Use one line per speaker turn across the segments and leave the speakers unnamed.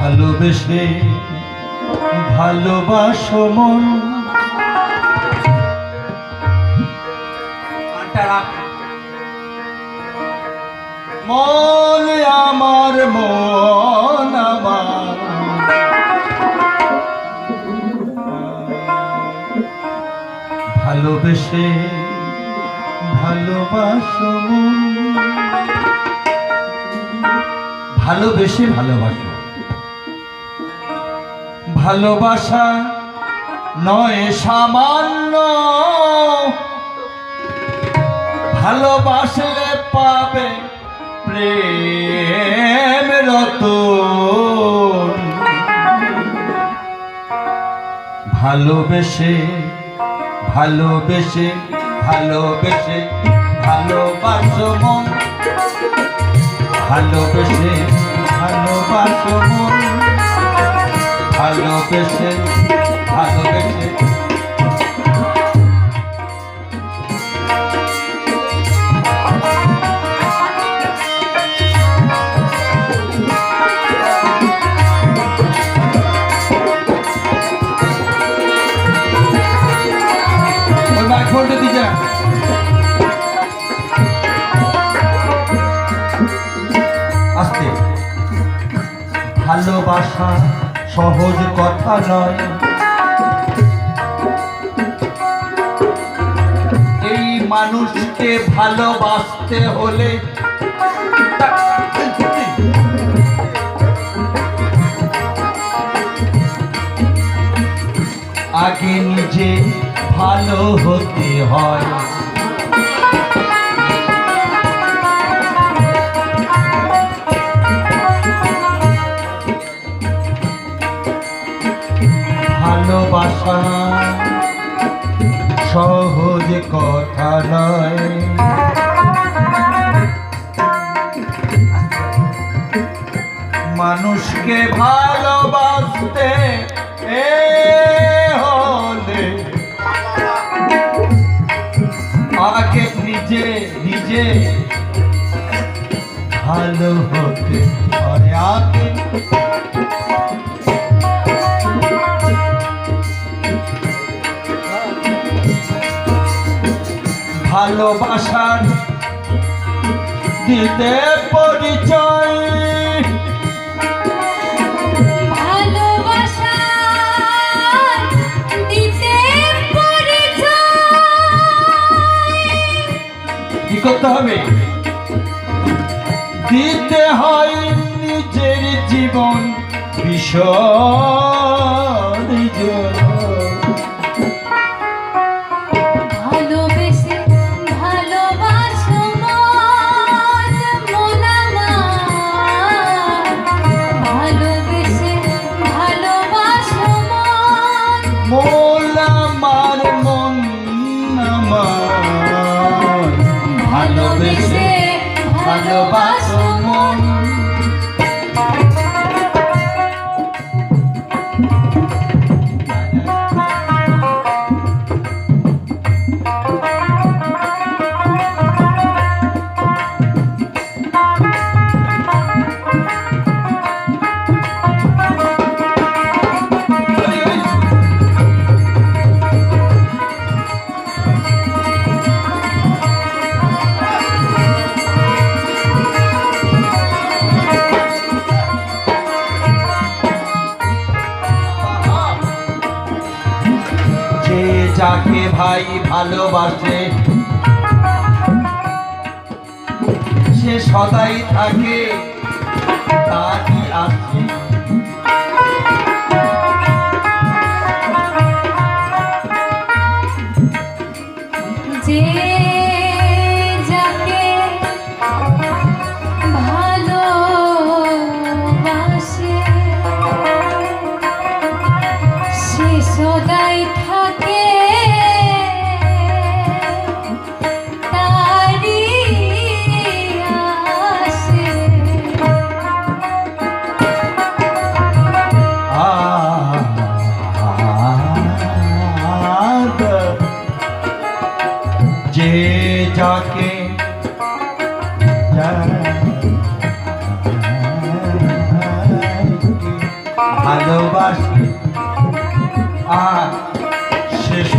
ভালোবেসে ভালোবাসো মন। মন আমার মন আমার। ভালোবেসে ভালোবাসো মন। ভালোবেসে ভালোবাসো। ভালোবাসা নয়, সামান্য ভালোবাসলে পাবে প্রেম রত ভালোবেসে ভালোবেসে ভালোবেসে, ভালোবাসো মন। ভালোবেসে, ভালোবাসো মন। ভালোবেসে ভালোবেসে দিছে না আস্তে। ভালোবাসা সহজ কথা নয়। এই মানুষকে ভালোবাসতে হলে আগে নিজে ভালো হতে হয়। সহজ কথা নয়। মানুষকে ভালোবাসতে এ আগে নিজে নিজে ভালো হতে আগে ভালোবাসার দিতে পরিচয়। কি করতে হবে? দিতে হয় নিজের জীবন বিসর্জন ভাই ভালোবাসে। সে সদাই থাকে তারই আছে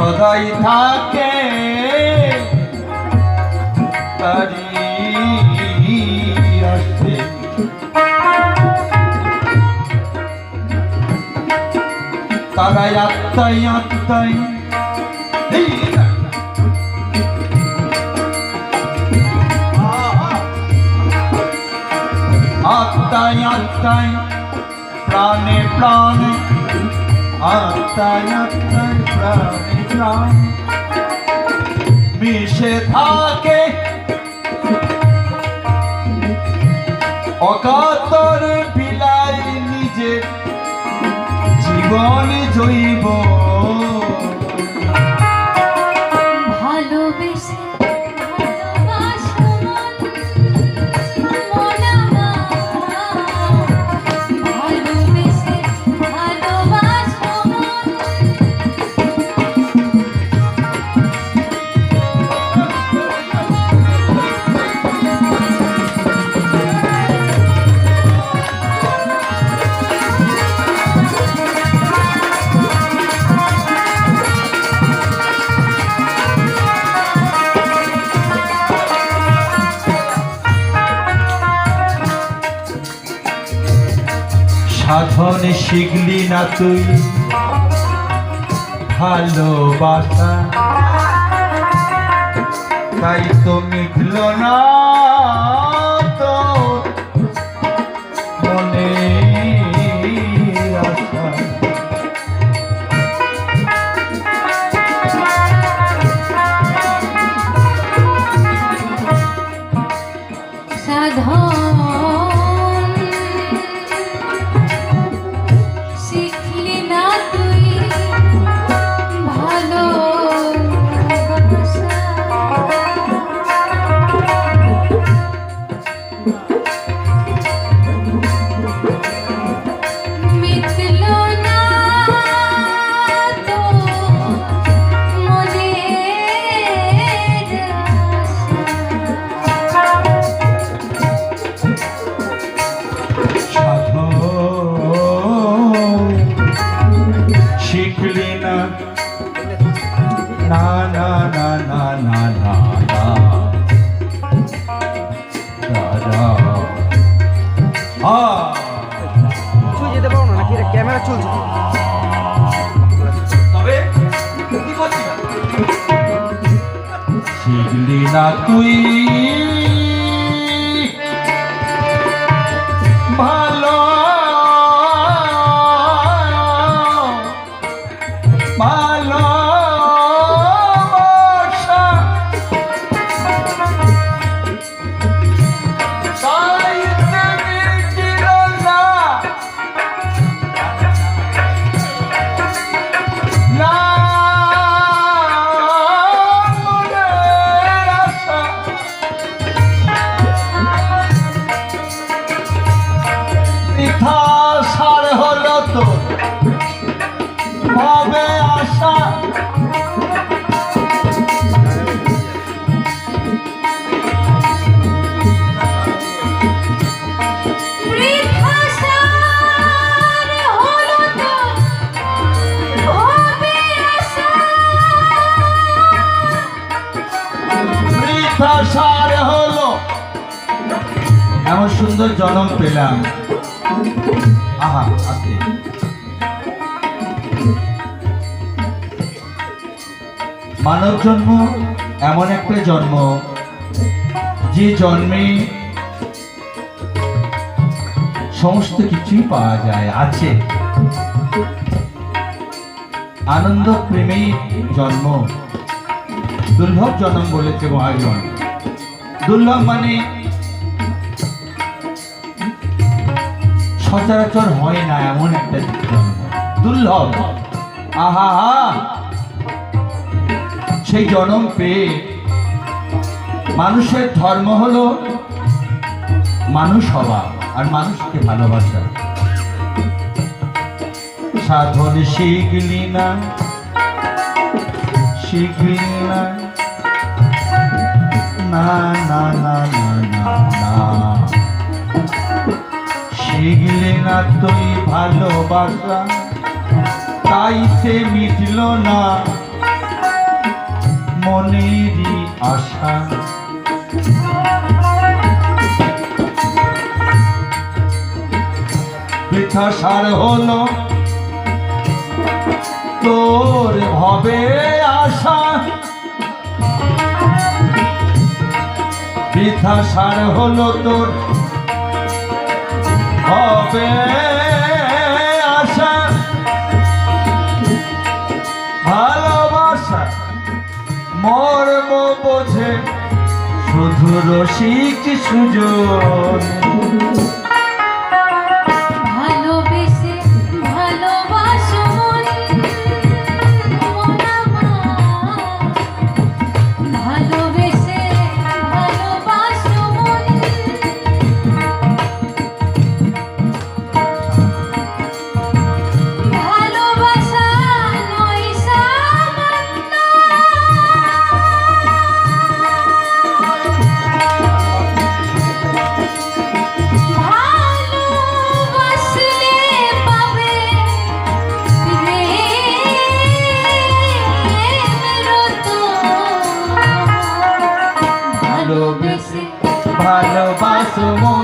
সদাই থাকে। তারি আসে
তারাই আত্মাই আত্মাই। আত্মায় আত্মায় প্রাণে প্রাণে। আত্মায় আত্মায় প্রাণে। প্রাণ মিশে থাকে। অকাতর বিলাই নিজে জীবন জৈব
ভালোবাসো
শিখলি না তুই? ভালোবাসা তাই তো মিখল না।
না তুই?
সুন্দর জন্ম পেলাম। আহা আস্তে মানব জন্ম এমন একটা জন্ম যে জন্মে সমস্ত কিছুই পাওয়া যায়, আছে। আনন্দ প্রেমে জন্ম। দুর্লভ জন্ম বলেছে মহাজন। দুর্লভ মানে সচরাচর হয় না এমন একটা দুর্লভ। আহা হা সেই জনম পেয়ে মানুষের ধর্ম হলো মানুষ হওয়া আর মানুষকে ভালোবাসা। সাধন শিখলি না শিখলি না না না না না না।
শিখলে না তুই ভালোবাসা। তাইতে মিটল না মনেরই আশা। বৃথা সার হলো তোর হবে আশা। বৃথা সার হলো তোর হবে আশা। ভালোবাসা মর্ম বোঝে শুধু রসিক সুযোগ
ভালোবাসো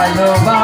I little bye.